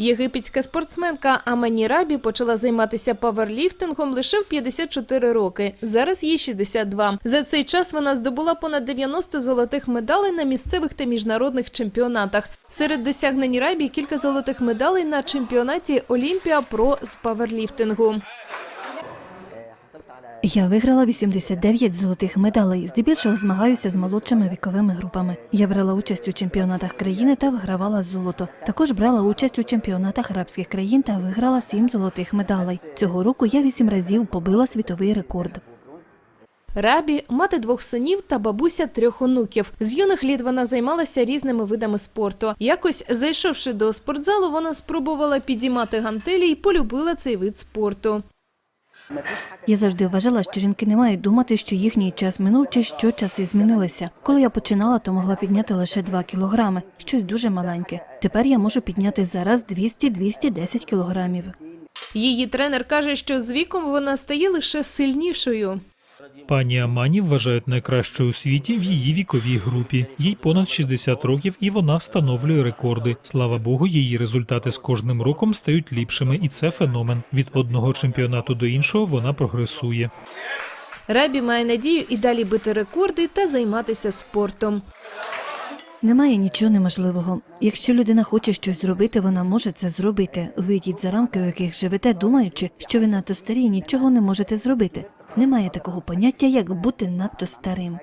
Єгипетська спортсменка Амані Рабі почала займатися паверліфтингом лише в 54 роки. Зараз їй 62. За цей час вона здобула понад 90 золотих медалей на місцевих та міжнародних чемпіонатах. Серед досягнень Рабі кілька золотих медалей на чемпіонаті Олімпіа Про з паверліфтингу. Я виграла 89 золотих медалей. Здебільшого змагаюся з молодшими віковими групами. Я брала участь у чемпіонатах країни та вигравала золото. Також брала участь у чемпіонатах арабських країн та виграла 7 золотих медалей. Цього року я 8 разів побила світовий рекорд. Рабі мати двох синів та бабуся трьох онуків. З юних літ вона займалася різними видами спорту. Якось зайшовши до спортзалу, вона спробувала підіймати гантелі і полюбила цей вид спорту. Я завжди вважала, що жінки не мають думати, що їхній час минув чи що часи змінилися. Коли я починала, то могла підняти лише 2 кілограми, щось дуже маленьке. Тепер я можу підняти зараз 200-210 кілограмів. Її тренер каже, що з віком вона стає лише сильнішою. Пані Амані вважають найкращою у світі в її віковій групі. Їй понад 60 років, і вона встановлює рекорди. Слава Богу, її результати з кожним роком стають ліпшими, і це феномен. Від одного чемпіонату до іншого вона прогресує. Рабі має надію і далі бити рекорди та займатися спортом. Немає нічого неможливого. Якщо людина хоче щось зробити, вона може це зробити. Вийдіть за рамки, у яких живете, думаючи, що ви надто старі і нічого не можете зробити. Немає такого поняття, як бути надто старим.